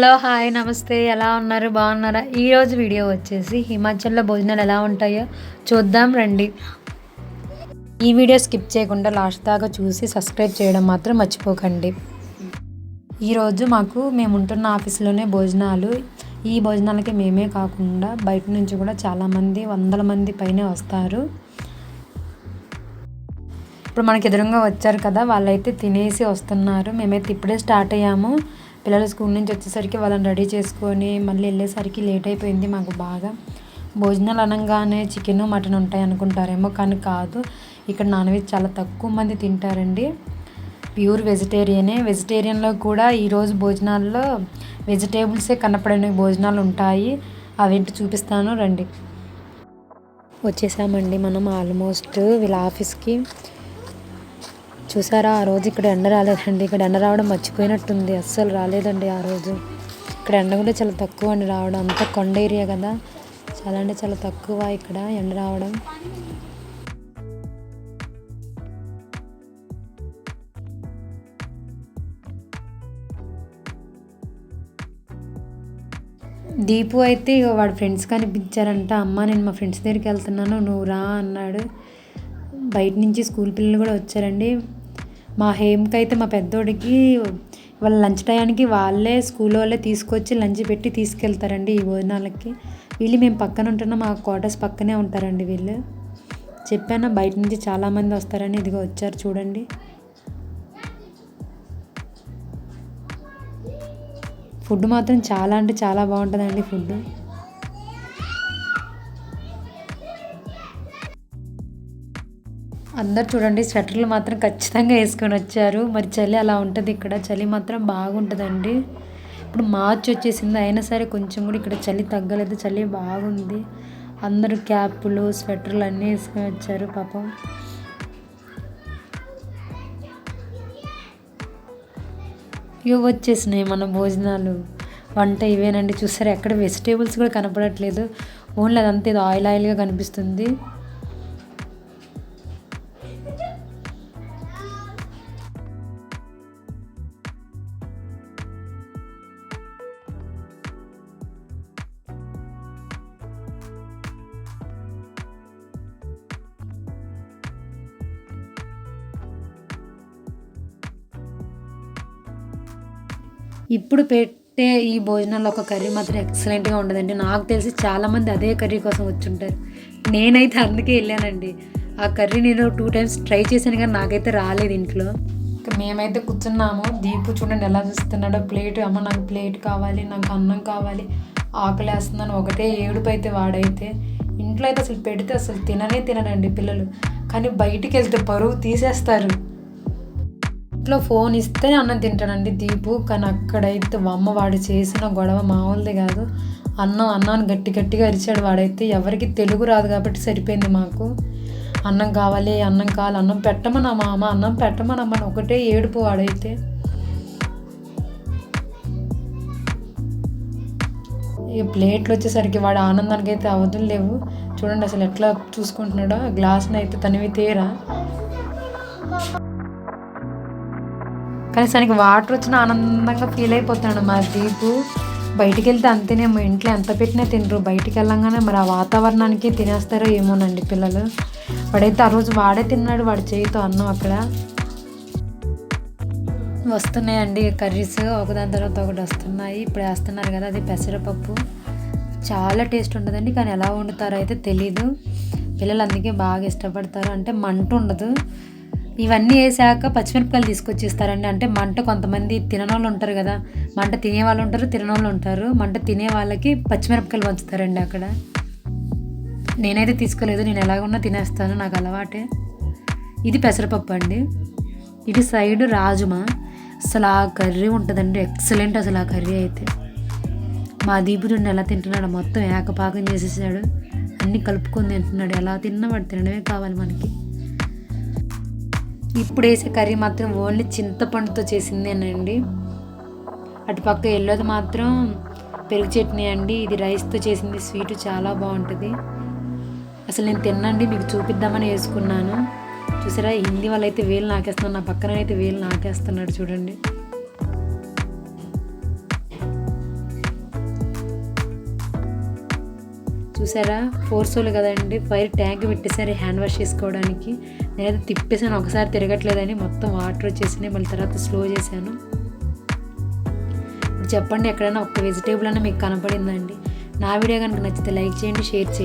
Hello hi నమస్తే. ఎలా ఉన్నారు? బాగున్నారా? ఈరోజు వీడియో వచ్చేసి హిమాచల్లో భోజనాలు ఎలా ఉంటాయో చూద్దాం రండి. ఈ వీడియో స్కిప్ చేయకుండా లాస్ట్ దాకా చూసి సబ్స్క్రైబ్ చేయడం మాత్రం మర్చిపోకండి. ఈరోజు మాకు మేము ఉంటున్న ఆఫీస్లోనే భోజనాలు. ఈ భోజనాలకి మేమే కాకుండా బయట నుంచి కూడా చాలామంది వందల మంది పైనే వస్తారు. ఇప్పుడు మనకి ఎదురుగా వచ్చారు కదా వాళ్ళైతే తినేసి వస్తున్నారు. మేమైతే ఇప్పుడే స్టార్ట్ అయ్యాము. పిల్లలు స్కూల్ నుంచి వచ్చేసరికి వాళ్ళని రెడీ చేసుకొని మళ్ళీ వెళ్ళేసరికి లేట్ అయిపోయింది మాకు బాగా. భోజనాలు అనగానే చికెన్ మటన్ ఉంటాయి అనుకుంటారేమో కానీ కాదు. ఇక్కడ నాన్ వెజ్ చాలా తక్కువ మంది తింటారండి. ప్యూర్ వెజిటేరియనే. వెజిటేరియన్లో కూడా ఈరోజు భోజనాల్లో వెజిటేబుల్సే కనపడని భోజనాలు ఉంటాయి. అవేంటి చూపిస్తాను రండి. వచ్చేసామండి మనం ఆల్మోస్ట్ వీళ్ళ ఆఫీస్కి. చూసారా? ఆ రోజు ఇక్కడ ఎండ రాలేదండి. ఇక్కడ ఎండ రావడం మర్చిపోయినట్టుంది. అస్సలు రాలేదండి ఆ రోజు. ఇక్కడ ఎండ కూడా చాలా తక్కువ అండి రావడం. అంతా కొండ ఏరియా కదా. చాలా అంటే చాలా తక్కువ ఇక్కడ ఎండ రావడం. దీపు అయితే ఇక వాడి ఫ్రెండ్స్ కనిపించారంట. అమ్మ నేను మా ఫ్రెండ్స్ దగ్గరికి వెళ్తున్నాను. నువ్వు రా అన్నాడు. బయట నుంచి స్కూల్ పిల్లలు కూడా వచ్చారండి. మా హేమ్కి అయితే మా పెద్దోడికి వాళ్ళ లంచ్ టయానికి వాళ్ళే స్కూల్ వాళ్ళే తీసుకొచ్చి లంచ్ పెట్టి తీసుకెళ్తారండి ఈ భోజనాలకి. వీళ్ళు మేము పక్కన ఉంటున్నాం మా క్వార్టర్స్ పక్కనే ఉంటారండి వీళ్ళు. చెప్పాను బయట నుంచి చాలామంది వస్తారని ఇదిగో వచ్చారు చూడండి. ఫుడ్ మాత్రం చాలా అంటే చాలా బాగుంటుందండి ఫుడ్ అందరు చూడండి స్వెటర్లు మాత్రం ఖచ్చితంగా వేసుకొని వచ్చారు. మరి చలి అలా ఉంటుంది ఇక్కడ. చలి మాత్రం బాగుంటుందండి. ఇప్పుడు మార్చ్ వచ్చేసింది అయినా సరే కొంచెం కూడా ఇక్కడ చలి తగ్గలేదు. చలి బాగుంది. అందరూ క్యాప్లు స్వెటర్లు అన్నీ వేసుకొని వచ్చారు పాపం. ఇవి వచ్చేసినాయి మన భోజనాలు. వంట ఇవేనండి. చూసారు ఎక్కడ వెజిటేబుల్స్ కూడా కనపడట్లేదు. ఓన్లీ అదంతా ఇది ఆయిల్ ఆయిల్గా కనిపిస్తుంది. ఇప్పుడు పెట్టే ఈ భోజనాల్లో ఒక కర్రీ మాత్రం ఎక్సలెంట్గా ఉండదండి. నాకు తెలిసి చాలామంది అదే కర్రీ కోసం వచ్చుంటారు. నేనైతే అందుకే వెళ్ళానండి. ఆ కర్రీ నేను టూ టైమ్స్ ట్రై చేశాను కానీ నాకైతే రాలేదు ఇంట్లో. ఇంకా మేమైతే కూర్చున్నాము. దీపు చూడండి ఎలా చూస్తున్నాడో. ప్లేట్ అమ్మ నాకు ప్లేట్ కావాలి నాకు అన్నం కావాలి ఆకలి ఒకటే ఏడుపు అయితే వాడైతే. ఇంట్లో అయితే అసలు పెడితే అసలు తిననే తినరండి పిల్లలు. కానీ బయటికి వెళ్తే పరువు తీసేస్తారు. ఇంట్లో ఫోన్ ఇస్తేనే అన్నం తింటాడండి దీపు. కానీ అక్కడైతే అమ్మ వాడు చేసిన గొడవ మామూలుది కాదు. అన్నం అన్నాన్ని గట్టి గట్టిగా అరిచాడు వాడైతే. ఎవరికి తెలుగు రాదు కాబట్టి సరిపోయింది మాకు. అన్నం కావాలి అన్నం కావాలి అన్నం పెట్టమన్నా మా అమ్మ అన్నం పెట్టమనమ్మని ఒకటే ఏడుపు వాడైతే. ఈ ప్లేట్లు వచ్చేసరికి వాడు ఆనందానికి అయితే అవధులు లేవు. చూడండి అసలు ఎట్లా చూసుకుంటున్నాడో. గ్లాస్ని అయితే తనివి తీరా. కనీసానికి వాటర్ వచ్చిన ఆనందంగా ఫీల్ అయిపోతున్నాడు మా దీపు. బయటికి వెళ్తే అంతేనేమో ఇంట్లో ఎంత పెట్టినా తినరు. బయటికి వెళ్ళంగానే మరి ఆ వాతావరణానికి తినేస్తారో ఏమోనండి పిల్లలు. వాడైతే ఆ రోజు వాడే తిన్నాడు వాడి చేయితో అన్నం అక్కడ. వస్తున్నాయండి కర్రీస్ ఒకదాని తర్వాత ఒకటి వస్తున్నాయి. ఇప్పుడు వేస్తున్నారు కదా అది పెసరపప్పు. చాలా టేస్ట్ ఉంటుందండి కానీ ఎలా వండుతారో అయితే తెలీదు. పిల్లలు అందుకే బాగా ఇష్టపడతారు. అంటే మంట ఉండదు. ఇవన్నీ వేసాక పచ్చిమిరపకాయలు తీసుకొచ్చేస్తారండి. అంటే మంట కొంతమంది తిననోళ్ళు ఉంటారు కదా. మంట తినే వాళ్ళు ఉంటారు తిననోళ్ళు ఉంటారు. మంట తినే వాళ్ళకి పచ్చిమిరపకాయలు పంచుతారండి అక్కడ. నేనైతే తీసుకోలేదు నేను ఎలాగున్నా తినేస్తాను నాకు అలవాటే. ఇది పెసరపప్పు అండి. ఇది సైడ్ రాజుమా. అసలు ఆ కర్రీ ఉంటుందండి ఎక్సలెంట్ అసలు ఆ కర్రీ అయితే. మా దీపుడు ఎలా తింటున్నాడు మొత్తం ఏకపాకం చేసేసాడు. అన్నీ కలుపుకొని తింటున్నాడు. ఎలా తిన్నా వాడు తినడమే కావాలి మనకి. ఇప్పుడు వేసే కర్రీ మాత్రం ఓన్లీ చింతపండుతో చేసిందేనండి. అటుపక్క ఎల్లోది మాత్రం పెరుగు చట్నీ అండి. ఇది రైస్తో చేసింది. స్వీట్ చాలా బాగుంటుంది. అసలు నేను తిన్నండి. మీకు చూపిద్దామని వేసుకున్నాను. చూసారా? హిందీ వాళ్ళైతే వేలు నాకేస్తున్నారు. నా పక్కన అయితే వేలు నాకేస్తున్నాడు చూడండి. చూసారా? ఫోర్ సోల్ కదండి. ఫైర్ ట్యాంక్ పెట్టేసారి హ్యాండ్ వాష్ చేసుకోవడానికి. నేనైతే తిప్పేసాను ఒకసారి తిరగట్లేదని మొత్తం వాటర్ వచ్చేసినాయి మళ్ళీ తర్వాత స్లో చేశాను. ఇప్పుడు చెప్పండి ఎక్కడైనా ఒక్క వెజిటేబుల్ అన్న మీకు కనపడిందండి. నా వీడియో కనుక నచ్చితే లైక్ చేయండి షేర్ చేయండి.